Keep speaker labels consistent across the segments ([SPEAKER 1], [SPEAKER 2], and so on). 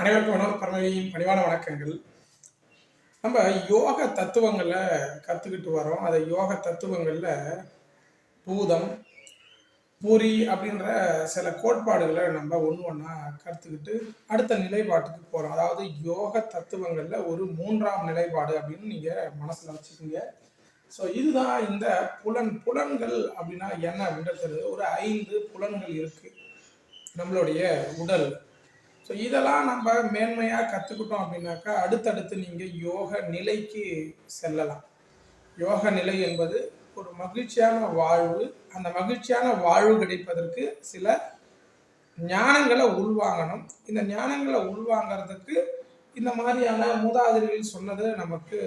[SPEAKER 1] அனைவருக்கும் உணவு பரமையின் பணிவான வணக்கங்கள். நம்ம யோக தத்துவங்களை கற்றுக்கிட்டு வரோம். அந்த யோக தத்துவங்களில் பூதம் பூரி அப்படின்ற சில கோட்பாடுகளை நம்ம ஒன்று ஒன்றா கற்றுக்கிட்டு அடுத்த நிலைப்பாட்டுக்கு போகிறோம் அதாவது யோக தத்துவங்களில் ஒரு மூன்றாம் நிலைப்பாடு அப்படின்னு நீங்கள் மனசில் வச்சுக்கோங்க. ஸோ இதுதான் இந்த புலன் புலன்கள் அப்படின்னா என்ன அப்படின்றது ஒரு ஐந்து புலன்கள் இருக்குது நம்மளுடைய உடல். ஸோ இதெல்லாம் நம்ம மேன்மையாக கற்றுக்கிட்டோம் அப்படின்னாக்கா அடுத்தடுத்து நீங்கள் யோக நிலைக்கு செல்லலாம். யோக நிலை என்பது ஒரு மகிழ்ச்சியான வாழ்வு. அந்த மகிழ்ச்சியான வாழ்வு கிடைப்பதற்கு சில ஞானங்களை உள்வாங்கணும். இந்த ஞானங்களை உள்வாங்கிறதுக்கு இந்த மாதிரியான மூதாதிரிகள் சொன்னது நமக்கு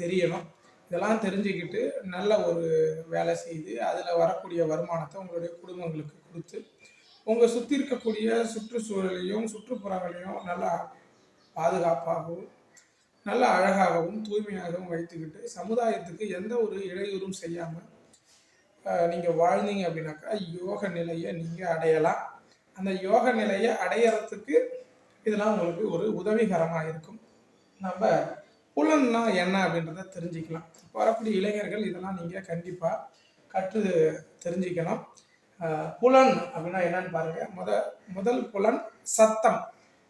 [SPEAKER 1] தெரியணும். இதெல்லாம் தெரிஞ்சுக்கிட்டு நல்ல ஒரு வேலை செய்து அதில் வரக்கூடிய வருமானத்தை உங்களுடைய குடும்பங்களுக்கு கொடுத்து உங்கள் சுற்றி இருக்கக்கூடிய சுற்றுச்சூழலையும் சுற்றுப்புறங்களையும் நல்லா பாதுகாப்பாகவும் நல்ல அழகாகவும் தூய்மையாகவும் வைத்துக்கிட்டு சமுதாயத்துக்கு எந்த ஒரு இடையூறும் செய்யாமல் நீங்கள் வாழ்ந்தீங்க அப்படின்னாக்கா யோக நிலையை நீங்கள் அடையலாம். அந்த யோக நிலையை அடையிறதுக்கு இதெல்லாம் உங்களுக்கு ஒரு உதவிகரமாக இருக்கும். நம்ம புலன்னா என்ன அப்படின்றத தெரிஞ்சுக்கலாம். வரக்கூடிய இளைஞர்கள் இதெல்லாம் நீங்கள் கண்டிப்பாக கற்று தெரிஞ்சுக்கணும். புலன் அப்படின்னா என்னன்னு பாருங்க. முத முதல் புலன் சத்தம்.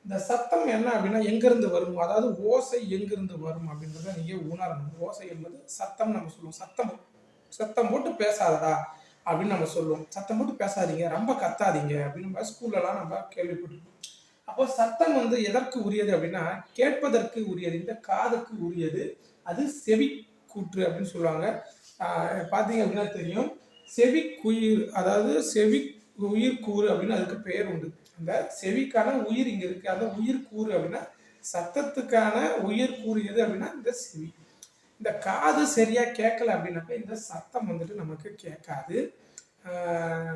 [SPEAKER 1] இந்த சத்தம் என்ன அப்படின்னா எங்கிருந்து வரும்? அதாவது ஓசை எங்கிருந்து வரும் அப்படின்றத நீங்க உணரணும். ஓசை என்பது சத்தம் நம்ம சொல்லுவோம். சத்தம் சத்தம் போட்டு பேசாதடா அப்படின்னு நம்ம சொல்லுவோம். சத்தம் போட்டு பேசாதீங்க. ரொம்ப கத்தாதீங்க அப்படின்னு நம்ம ஸ்கூல்லலாம் நம்ம கேள்விப்பட்டிருக்கோம். அப்போ சத்தம் வந்து எதற்கு உரியது அப்படின்னா கேட்பதற்கு உரியது இந்த காதுக்கு உரியது. அது செவி கூற்று அப்படின்னு சொல்லுவாங்க. பார்த்தீங்க அப்படின்னா தெரியும். செவிக்குயிர் அதாவது செவி உயிர் கூறு அப்படின்னு அதுக்கு பெயர் உண்டு. அந்த செவிக்கான உயிர் இங்க இருக்கு. அந்த உயிர் கூறு அப்படின்னா சத்தத்துக்கான உயிர் கூறு எது அப்படின்னா இந்த செவி. இந்த காது சரியா கேட்கல அப்படின்னாக்கா இந்த சத்தம் வந்துட்டு நமக்கு கேட்காது.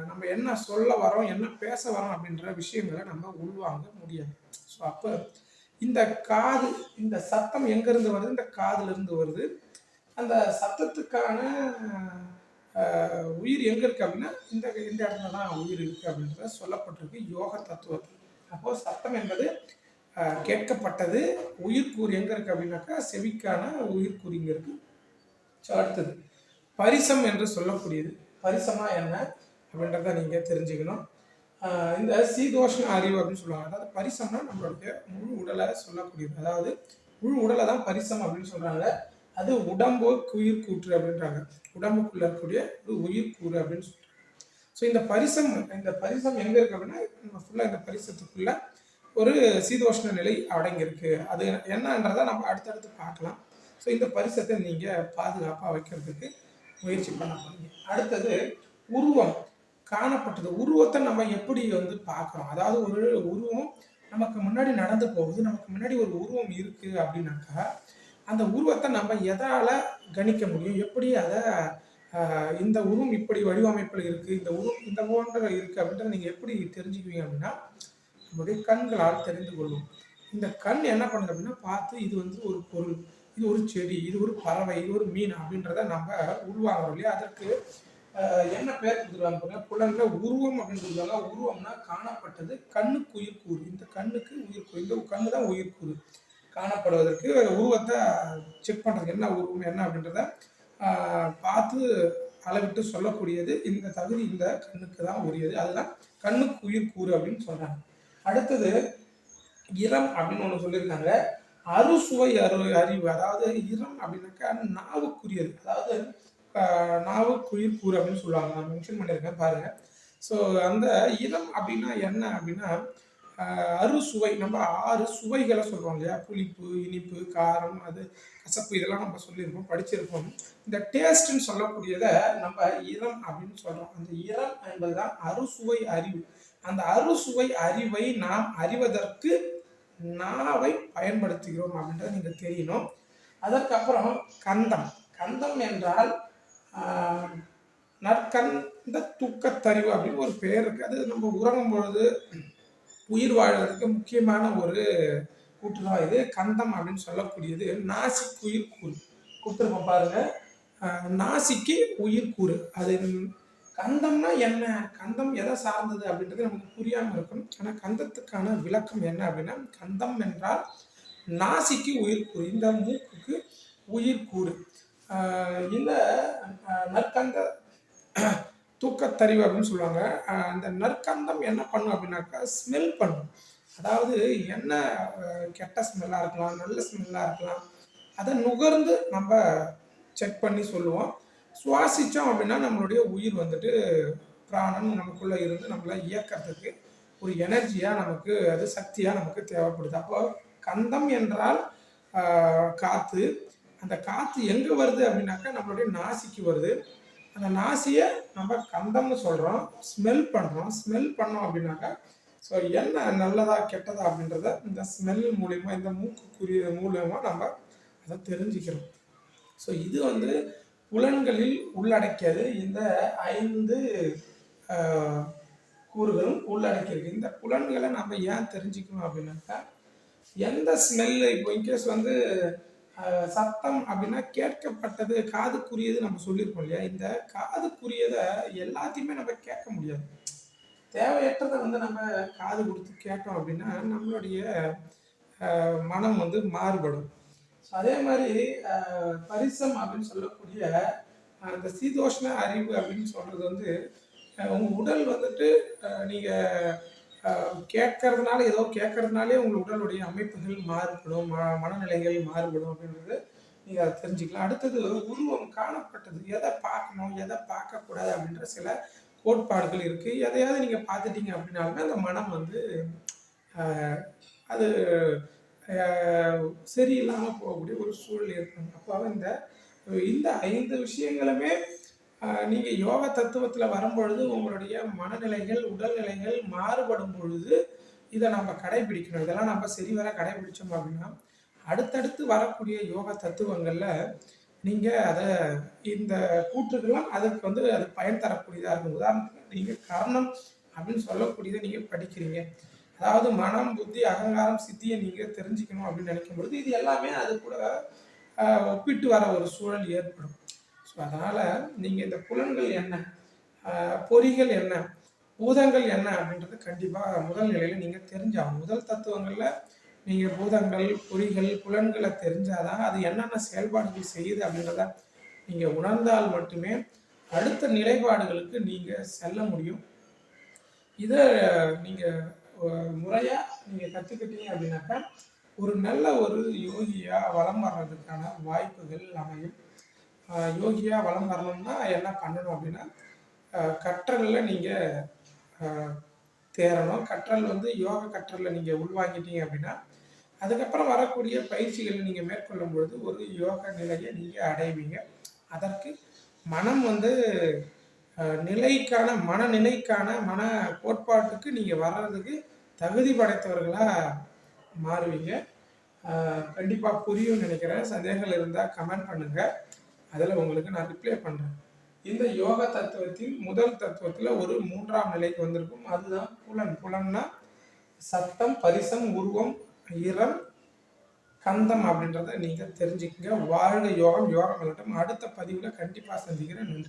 [SPEAKER 1] நம்ம என்ன சொல்ல வரோம் என்ன பேச வரோம் அப்படின்ற விஷயங்களை நம்ம உள்வாங்க முடியாது. ஸோ அப்போ இந்த காது இந்த சத்தம் எங்கேருந்து வருது? இந்த காதுல இருந்து வருது. அந்த சத்தத்துக்கான உயிர் எங்க இருக்கு அப்படின்னா இந்த இந்த இடத்துல தான் உயிர் இருக்கு அப்படின்றத சொல்லப்பட்டிருக்கு யோக தத்துவத்தில் அப்போ சத்தம் என்பது கேட்கப்பட்டது. உயிர்க்கூறு எங்க இருக்கு அப்படின்னாக்கா செவிக்கான உயிர்கூறு இங்க இருக்கு. ஸோ அடுத்தது பரிசம் என்று சொல்லக்கூடியது. பரிசமா என்ன அப்படின்றத நீங்க தெரிஞ்சுக்கணும். இந்த சீதோஷ்ண அறிவு அப்படின்னு சொல்லுவாங்க. அதாவது பரிசம்னா நம்மளுடைய முழு உடலை சொல்லக்கூடியது. அதாவது முழு உடலை தான் பரிசம் அப்படின்னு சொல்றாங்க. அது உடம்பு உயிர் கூற்று அப்படின்றாங்க. உடம்புக்குள்ள இருக்கக்கூடிய ஒரு உயிர் கூறு அப்படின்னு சொல்றாங்க. ஸோ இந்த பரிசம் இந்த பரிசம் எங்க இருக்கு அப்படின்னா நம்ம ஃபுல்லாக இந்த பரிசத்துக்குள்ள ஒரு சீதோஷ்ண நிலை அடங்கியிருக்கு. அது என்னன்றதை நம்ம அடுத்தடுத்து பார்க்கலாம். ஸோ இந்த பரிசத்தை நீங்கள் பாதுகாப்பாக வைக்கிறதுக்கு முயற்சி பண்ண போறீங்க. அடுத்தது உருவம் காணப்பட்டது. உருவத்தை நம்ம எப்படி வந்து பார்க்குறோம்? அதாவது ஒரு உருவம் நமக்கு முன்னாடி நடந்து போகுது. நமக்கு முன்னாடி ஒரு உருவம் இருக்குது அப்படின்னாக்கா அந்த உருவத்தை நம்ம எதால கணிக்க முடியும்? எப்படி அதை இந்த உருவம் இப்படி வடிவமைப்பில் இருக்கு? இந்த உருவம் இந்த போன்ற இருக்கு அப்படின்றத நீங்க எப்படி தெரிஞ்சுக்குவீங்க அப்படின்னா நம்முடைய கண்களால் தெரிந்து கொள்ளும். இந்த கண் என்ன பண்ணுது அப்படின்னா பார்த்து இது வந்து ஒரு பொருள் இது ஒரு செடி இது ஒரு பறவை இது ஒரு மீன் அப்படின்றத நம்ம உருவாகிறோம் இல்லையா? அதற்கு என்ன பேர் கொடுத்துருவாங்க பாருங்க? புலன்ல உருவம் அப்படின்னு சொல்லுவாங்க உருவம்னா காணப்பட்டது கண்ணுக்கு உயிர்கூறு இந்த கண்ணுக்கு உயிர்கூறு இந்த கண்ணு தான் உயிர்கூறு காணப்படுவதற்கு உருவத்தை செக் பண்ணுறது என்ன உருவம் என்ன அப்படின்றத பார்த்து அளவிட்டு சொல்லக்கூடியது இந்த தகுதி இந்த கண்ணுக்கு தான் உரியது. அதுதான் கண்ணுக்கு உயிர் கூறு அப்படின்னு சொல்கிறாங்க அடுத்தது இளம் அப்படின்னு ஒன்று சொல்லியிருக்காங்க. அறுசுவை அரு அறிவு அதாவது இரம் அப்படின்னாக்கா நாவுக்குரியது. அதாவது நாவுக்குயிர் கூறு அப்படின்னு சொல்லுவாங்க. நான் மென்ஷன் பண்ணியிருக்கேன் பாருங்க. ஸோ அந்த இரம் அப்படின்னா என்ன அப்படின்னா அறுசுவை நம்ம ஆறு சுவைகளை சொல்கிறோம் இல்லையா? புளிப்பு இனிப்பு காரம் அது கசப்பு இதெல்லாம் நம்ம சொல்லியிருப்போம் படிச்சிருப்போம். இந்த டேஸ்ட்னு சொல்லக்கூடியதை நம்ம இரம் அப்படின்னு சொல்கிறோம் அந்த இரம் என்பதுதான் அறுசுவை அறிவு. அந்த அறுசுவை அறிவை நாம் அறிவதற்கு நாவை பயன்படுத்துகிறோம் அப்படின்றது நீங்கள் தெரியணும். அதற்கப்புறம் கந்தம். கந்தம் என்றால் நற்கந்த துக்கத்தறிவு அப்படின்னு ஒரு பேர் இருக்குது அது நம்ம உறங்கும் பொழுது உயிர் வாழ்வதற்கு முக்கியமான ஒரு கூட்டுதான் இது. கந்தம் அப்படின்னு சொல்லக்கூடியது நாசிக் உயிர் கூறு. கொடுத்துருப்போம் பாருங்க. நாசிக்கு உயிர் கூறு. அது கந்தம்னா என்ன? கந்தம் எதை சார்ந்தது அப்படின்றது நமக்கு புரியாமல் இருக்கும். ஆனால் கந்தத்துக்கான விளக்கம் என்ன அப்படின்னா கந்தம் என்றால் நாசிக்கு உயிர் கூறு. இந்த மூக்குக்கு உயிர் கூறு. ஆஹ் இந்த நற்கந்த தூக்கத்தறிவு அப்படின்னு சொல்லுவாங்க. அந்த நற்கந்தம் என்ன பண்ணும் அப்படின்னாக்கா ஸ்மெல் பண்ணும். அதாவது என்ன கெட்ட ஸ்மெல்லாக இருக்கலாம் நல்ல ஸ்மெல்லாக இருக்கலாம் அதை நுகர்ந்து நம்ம செக் பண்ணி சொல்லுவோம். சுவாசித்தோம் அப்படின்னா நம்மளுடைய உயிர் வந்துட்டு பிராணன் நமக்குள்ளே இருந்து நம்மளை இயக்கிறதுக்கு ஒரு எனர்ஜியாக நமக்கு அது சக்தியாக நமக்கு தேவைப்படுது. அப்போ கந்தம் என்றால் காற்று அந்த காற்று எங்கே வருது அப்படின்னாக்கா நம்மளுடைய நாசிக்கு வருது. அந்த நாசியை நம்ம கந்தம்னு சொல்கிறோம் ஸ்மெல் பண்ணுறோம் ஸ்மெல் பண்ணோம் அப்படின்னாக்கா ஸோ என்ன நல்லதா கெட்டதா அப்படின்றத இந்த ஸ்மெல் மூலிமா இந்த மூக்குக்குரிய மூலியமாக நம்ம அதை தெரிஞ்சுக்கிறோம். ஸோ இது வந்து புலன்களில் உள்ளடக்கியது. இந்த ஐந்து கூறுகளும் உள்ளடக்கியிருக்கு. இந்த புலன்களை நம்ம ஏன் தெரிஞ்சுக்கணும் அப்படின்னாக்கா எந்த ஸ்மெல்லு இப்போ இன்கேஸ் வந்து சத்தம் அப்படின்னா கேட்கப்பட்டது காதுக்குரியது நம்ம சொல்லியிருக்கோம் இல்லையா? இந்த காதுக்குரியதை எல்லாத்தையுமே நம்ம கேட்க முடியாது. தேவையற்றதை வந்து நம்ம காது கொடுத்து கேட்டோம் அப்படின்னா நம்மளுடைய மனம் வந்து மாறுபடும். ஸோ அதே மாதிரி பரிசம் அப்படின்னு சொல்லக்கூடிய அந்த சீதோஷ்ண அறிவு அப்படின்னு சொல்றது வந்து உங்கள் உங்க உடல் வந்துட்டு நீங்கள் நீங்க கேட்கறதுனால ஏதோ கேட்கறதுனாலே உங்கள் உடலுடைய அமைப்புகள் மாறுபடும் ம மனநிலைகள் மாறுபடும் அப்படின்றது நீங்கள் அதை தெரிஞ்சுக்கலாம். அடுத்தது உருவம் காணப்பட்டது. எதை பார்க்கணும் எதை பார்க்கக்கூடாது அப்படின்ற சில கோட்பாடுகள் இருக்குது எதையாவது நீங்கள் பார்த்துட்டீங்க அப்படின்னாலுமே அந்த மனம் வந்து அது சரியில்லாமல் போகக்கூடிய ஒரு சூழல் இருக்கும் அப்போ இந்த இந்த ஐந்து விஷயங்களுமே நீங்கள் யோக தத்துவத்தில் வரும்பொழுது உங்களுடைய மனநிலைகள் உடல்நிலைகள் மாறுபடும் பொழுது இதை நம்ம கடைபிடிக்கணும். இதெல்லாம் நம்ம சரிவர கடைபிடிச்சோம் அப்படின்னா அடுத்தடுத்து வரக்கூடிய யோக தத்துவங்களில் நீங்கள் அதை இந்த கூற்றுக்கெல்லாம் அதுக்கு வந்து அது பயன் தரக்கூடியதாக இருக்கும். உதாரணத்துக்கு நீங்கள் கர்ணம் அப்படின்னு சொல்லக்கூடியதை நீங்கள் படிக்கிறீங்க. அதாவது மனம் புத்தி அகங்காரம் சித்தியை நீங்கள் தெரிஞ்சுக்கணும் அப்படின்னு நினைக்கும் பொழுது இது எல்லாமே அது கூட ஒப்பிட்டு வர ஒரு சூழல் ஏற்படும். ஸோ அதனால் நீங்கள் இந்த புலன்கள் என்ன? பொறிகள் என்ன? பூதங்கள் என்ன அப்படின்றது கண்டிப்பாக முதல் நிலையில் நீங்கள் தெரிஞ்சாகும் முதல் தத்துவங்களில் நீங்கள் பூதங்கள் பொறிகள் புலன்களை தெரிஞ்சாதான் அது என்னென்ன செயல்பாடுகள் செய்யுது அப்படின்றத நீங்கள் உணர்ந்தால் மட்டுமே அடுத்த நிலைப்பாடுகளுக்கு நீங்கள் செல்ல முடியும். இதை நீங்கள் முறையாக நீங்கள் கற்றுக்கிட்டீங்க அப்படின்னாக்கா ஒரு நல்ல ஒரு யோகியாக வலம் வர்றதுக்கான வாய்ப்புகள் அமையும். யோகியாக யோகியா வரணும்னா என்ன பண்ணணும் அப்படின்னா கற்றலில் நீங்கள் தேரணும் கற்றல் வந்து யோக கற்றலில் நீங்கள் உள்வாங்கிட்டீங்க அப்படின்னா அதுக்கப்புறம் வரக்கூடிய பயிற்சிகளை நீங்கள் மேற்கொள்ளும் பொழுது ஒரு யோக நிலையை நீங்கள் அடைவீங்க. அதற்கு மனம் வந்து நிலைக்கான மனநிலைக்கான மன கோட்பாட்டுக்கு நீங்கள் வர்றதுக்கு தகுதி படைத்தவர்களாக மாறுவீங்க. கண்டிப்பாக புரியும்னு நினைக்கிறேன். சந்தேகங்கள் இருந்தால் கமெண்ட் பண்ணுங்கள் அதில் உங்களுக்கு நான் ரிப்ளை பண்ணுறேன் இந்த யோக தத்துவத்தின் முதல் தத்துவத்தில் ஒரு மூன்றாம் நிலைக்கு வந்திருக்கும். அதுதான் புலன். புலன்னா சத்தம் பரிசம் உருவம் இரம் கந்தம் அப்படின்றத நீங்கள் தெரிஞ்சுக்கங்க. வாழ்க யோகம். யோகம் விளட்டம் அடுத்த பதிவில் கண்டிப்பாக சந்திக்கிறேன். நன்றி.